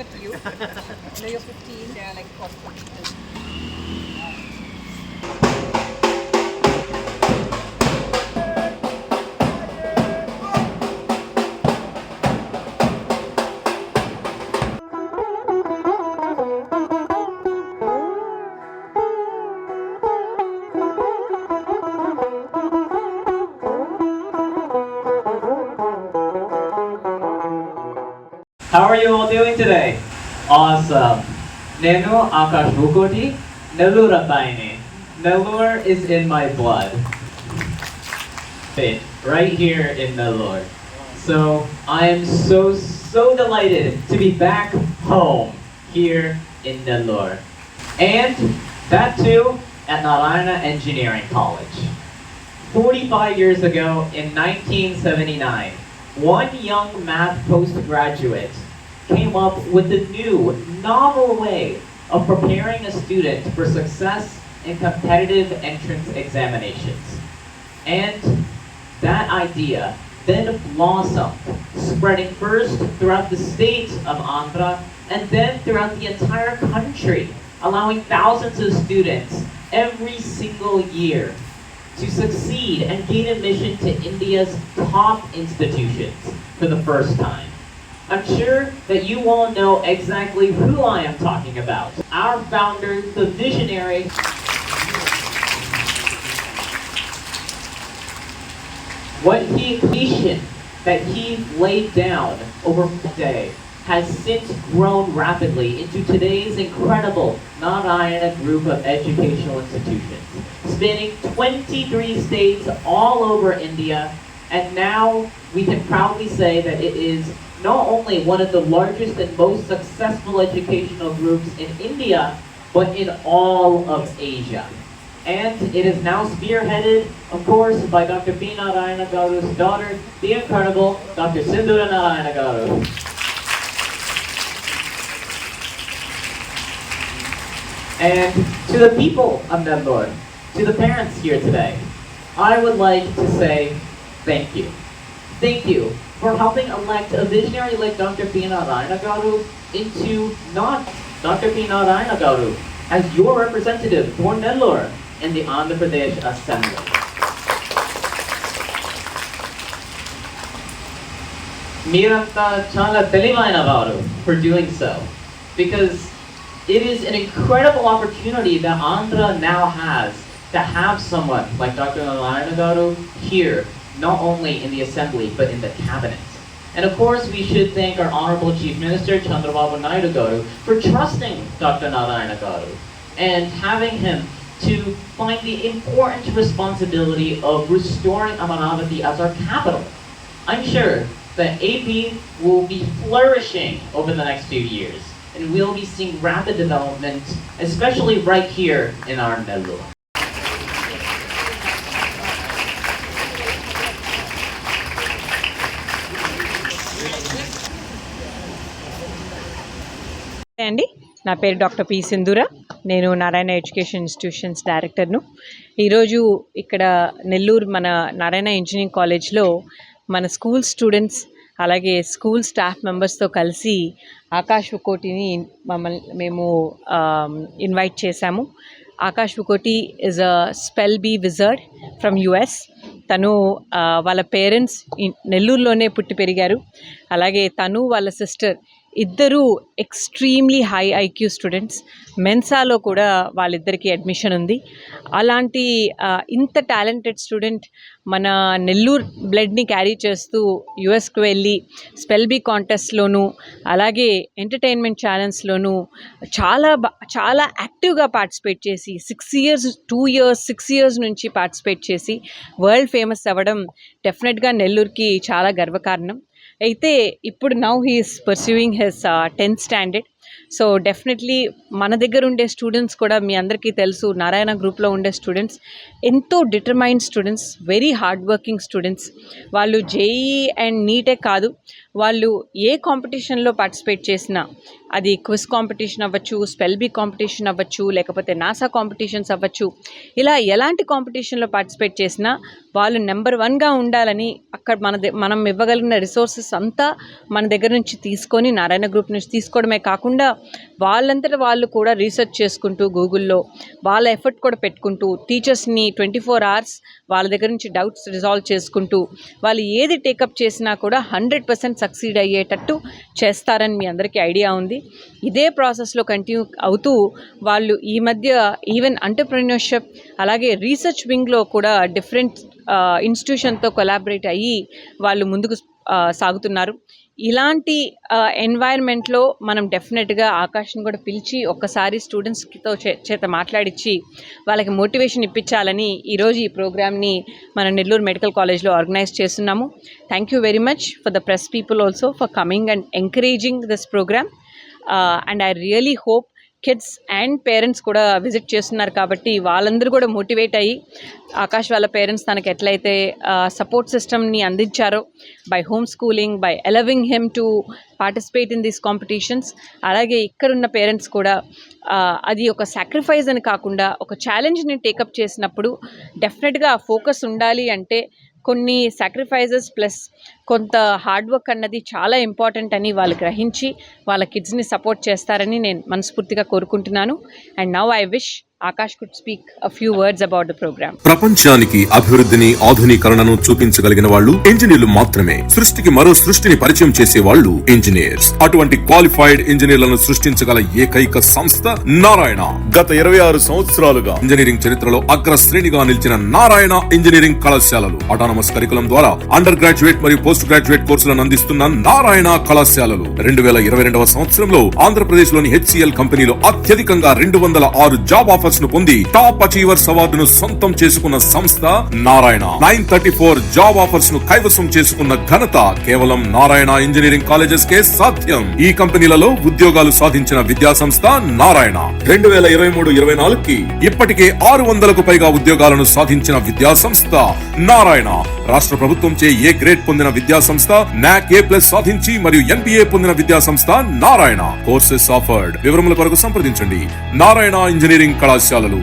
junior to you. now you're 15, they're like what, 22. How are you all doing today? Awesome. Nenu Akash Mukoti, Nelura Taini. Nelur is in my blood. Right here in Nelur. So I am so, so delighted to be back home here in Nelur. And that too at Narayana Engineering College. 45 years ago in 1979, one young math postgraduate came up with a new, novel way of preparing a student for success in competitive entrance examinations. And that idea then blossomed, spreading first throughout the state of Andhra and then throughout the entire country, allowing thousands of students every single year to succeed and gain admission to India's top institutions for the first time. I'm sure that you all know exactly who I am talking about. Our founder, the visionary. What he vision that he laid down over a day has since grown rapidly into today's incredible Narayana group of educational institutions, spanning 23 states all over India, and now we can proudly say that it is not only one of the largest and most successful educational groups in India, but in all of Asia. And it is now spearheaded, of course, by Dr. B. Narayana Garu's daughter, the incredible Dr. Sindhura Narayana Garu. And to the people of Nellore, to the parents here today, I would like to say thank you. Thank you for helping elect a visionary like Dr. Pina Rainagaru into not Dr. Pina Rainagaru as your representative for Nellore in the Andhra Pradesh Assembly. Miranta Chala Telivainavaru for doing so, because it is an incredible opportunity that Andhra now has to have someone like Dr. Naranagaru here not only in the assembly but in the cabinet. And of course, we should thank our Honorable Chief Minister Chandrababu Naidu Garu for trusting Dr. Narayana Garu and having him to find the important responsibility of restoring Amaravati as our capital. I'm sure that AP will be flourishing over the next few years, and we'll be seeing rapid development, especially right here in our Nellore. అండి. నా పేరు doctor P సింధూర. నేను Narayana education institutions డైరెక్టర్ను. ఈరోజు ఇక్కడ నెల్లూరు మన Narayana engineering కాలేజ్లో మన స్కూల్ స్టూడెంట్స్ అలాగే స్కూల్ స్టాఫ్ మెంబర్స్తో కలిసి ఆకాష్ ఉకోటిని మమ్మల్ని మేము ఇన్వైట్ చేశాము. Akash Ukoti is a spell bee wizard from US తను వాళ్ళ పేరెంట్స్ నెల్లూరులోనే పుట్టి పెరిగారు. అలాగే తను వాళ్ళ సిస్టర్ ఇద్దరు ఎక్స్ట్రీమ్లీ హై ఐక్యూ స్టూడెంట్స్ మెన్సాలో కూడా వాళ్ళిద్దరికీ అడ్మిషన్ ఉంది. అలాంటి ఇంత టాలెంటెడ్ స్టూడెంట్ మన నెల్లూరు బ్లడ్ని క్యారీ చేస్తూ యుఎస్కు వెళ్ళి స్పెల్ బీ కాంటెస్ట్లోనూ అలాగే ఎంటర్టైన్మెంట్ ఛానల్స్లోనూ చాలా బా చాలా యాక్టివ్గా పార్టిసిపేట్ చేసి six years two years six years నుంచి పార్టిసిపేట్ చేసి వరల్డ్ ఫేమస్ అవ్వడం డెఫినెట్గా నెల్లూరుకి చాలా గర్వకారణం. అయితే ఇప్పుడు now he is pursuing his tenth standard so definitely మన దగ్గర ఉండే స్టూడెంట్స్ కూడా మీ అందరికీ తెలుసు. నారాయణ గ్రూప్లో ఉండే స్టూడెంట్స్ ఎంతో determined students very hard working students వాళ్ళు జేఈ అండ్ నీటే కాదు. వాళ్ళు ఏ కాంపిటీషన్లో పార్టిసిపేట్ చేసినా అది క్విజ్ కాంపిటీషన్ అవ్వచ్చు స్పెల్ బీ కాంపిటీషన్ అవ్వచ్చు లేకపోతే నాసా కాంపిటీషన్స్ అవ్వచ్చు. ఇలా ఎలాంటి కాంపిటీషన్లో పార్టిసిపేట్ చేసినా వాళ్ళు నెంబర్ వన్గా ఉండాలని అక్కడ మన మనం ఇవ్వగలిగిన రిసోర్సెస్ అంతా మన దగ్గర నుంచి తీసుకొని నారాయణ గ్రూప్ నుంచి తీసుకోవడమే కాకుండా వాళ్ళంతట వాళ్ళు కూడా రీసెర్చ్ చేసుకుంటూ గూగుల్లో వాళ్ళ ఎఫర్ట్ కూడా పెట్టుకుంటూ టీచర్స్ని ట్వంటీ ఫోర్ అవర్స్ వాళ్ళ దగ్గర నుంచి డౌట్స్ రిజాల్వ్ చేసుకుంటూ వాళ్ళు ఏది టేకప్ చేసినా కూడా హండ్రెడ్ పర్సెంట్ సక్సీడ్ అయ్యేటట్టు చేస్తారని మీ అందరికీ ఐడియా ఉంది. ఇదే ప్రాసెస్లో కంటిన్యూ అవుతూ వాళ్ళు ఈ మధ్య ఈవెన్ అంటర్ప్రెన్యూర్షిప్ అలాగే రీసెర్చ్ వింగ్లో కూడా డిఫరెంట్ ఇన్స్టిట్యూషన్తో కొలాబరేట్ అయ్యి వాళ్ళు ముందుకు సాగుతున్నారు. ఇలాంటి ఎన్వైర్న్మెంట్లో మనం డెఫినెట్గా ఆకాష్ని కూడా పిలిచి ఒక్కసారి స్టూడెంట్స్తో చేత మాట్లాడించి వాళ్ళకి మోటివేషన్ ఇప్పించాలని ఈరోజు ఈ ప్రోగ్రామ్ని మన నెల్లూరు మెడికల్ కాలేజ్లో ఆర్గనైజ్ చేస్తున్నాము. Thank you very much for the press people also for coming and encouraging this programme. And I really hope kids and parents కూడా విజిట్ చేస్తున్నారు కాబట్టి వాళ్ళందరూ కూడా మోటివేట్ అయ్యి ఆకాష్ వాళ్ళ పేరెంట్స్ తనకి ఎట్లయితే సపోర్ట్ సిస్టమ్ని అందించారో by home schooling by allowing him to participate in these competitions అలాగే ఇక్కడున్న పేరెంట్స్ కూడా అది ఒక సాక్రిఫైస్ అని కాకుండా ఒక ఛాలెంజ్ని టేకప్ చేసినప్పుడు డెఫినెట్గా ఆ ఫోకస్ ఉండాలి అంటే కొన్ని సాక్రిఫైజెస్ ప్లస్ కొంత హార్డ్ వర్క్ అన్నది చాలా ఇంపార్టెంట్ అని వాళ్ళు గ్రహించి వాళ్ళ కిడ్స్ని సపోర్ట్ చేస్తారని నేను మనస్ఫూర్తిగా కోరుకుంటున్నాను. And now I wish Akash could speak a few words about the programme ప్రపంచానికి అభివృద్ధిని ఆధునీకరణను చూపించగలిగిన వాళ్ళు ఇంజనీర్లు మాత్రమే. సృష్టికి మరో సృష్టిని పరిచయం చేసే వాళ్ళు ఇంజనీర్స్. అటువంటి క్వాలిఫైడ్ ఇంజనీర్లను సృష్టించగల ఏకైక సంస్థ నారాయణ. గత ఇరవై ఆరు సంవత్సరాలుగా ఇంజనీరింగ్ చరిత్రలో అగ్ర శ్రేణిగా నిలిచిన నారాయణ ఇంజనీరింగ్ కళాశాలలు. అటానమస్ కరికులం ద్వారా అండర్ గ్రాడ్యుయేట్ మరియు పోస్ట్ గ్రాడ్యుయేట్ కోర్సులను అందిస్తున్న నారాయణ కళాశాలలు. రెండు వేల ఇరవై రెండవ సంవత్సరంలో ఆంధ్రప్రదేశ్లోని హెచ్సిఎల్ కంపెనీలో అత్యధికంగా రెండు వందల ఆరు జాబ్ ఆఫర్స్ను పొంది టాప్ అచీవర్స్ అవార్డును సొంతం చేసుకున్న సంస్థ Narayana. Nine thirty four job ఆఫర్స్ను కైవసం చేసుకున్న ఘనత కేవలం నారాయణ ఇంజనీరింగ్ కాలేజెస్ కే సాధ్యం. ఈ కంపెనీలలో ఉద్యోగాలు సాధించిన విద్యా సంస్థ నారాయణ. రెండు వేల ఇరవై మూడు ఇరవై నాలుగుకి ఇప్పటికే ఆరు వందలకు పైగా ఉద్యోగాలను సాధించిన విద్యా సంస్థ నారాయణ. రాష్ట్ర ప్రభుత్వం చే ఏ గ్రేడ్ పొందిన విద్యా సంస్థ నాక్ ఏ ప్లస్ సాధించి మరియు ఎన్బిఏ పొందిన విద్యా సంస్థ నారాయణ. Courses offered. వివరముల కొరకు సంప్రదించండి. నారాయణ ఇంజనీరింగ్ కళాశాల. కళాశాలలు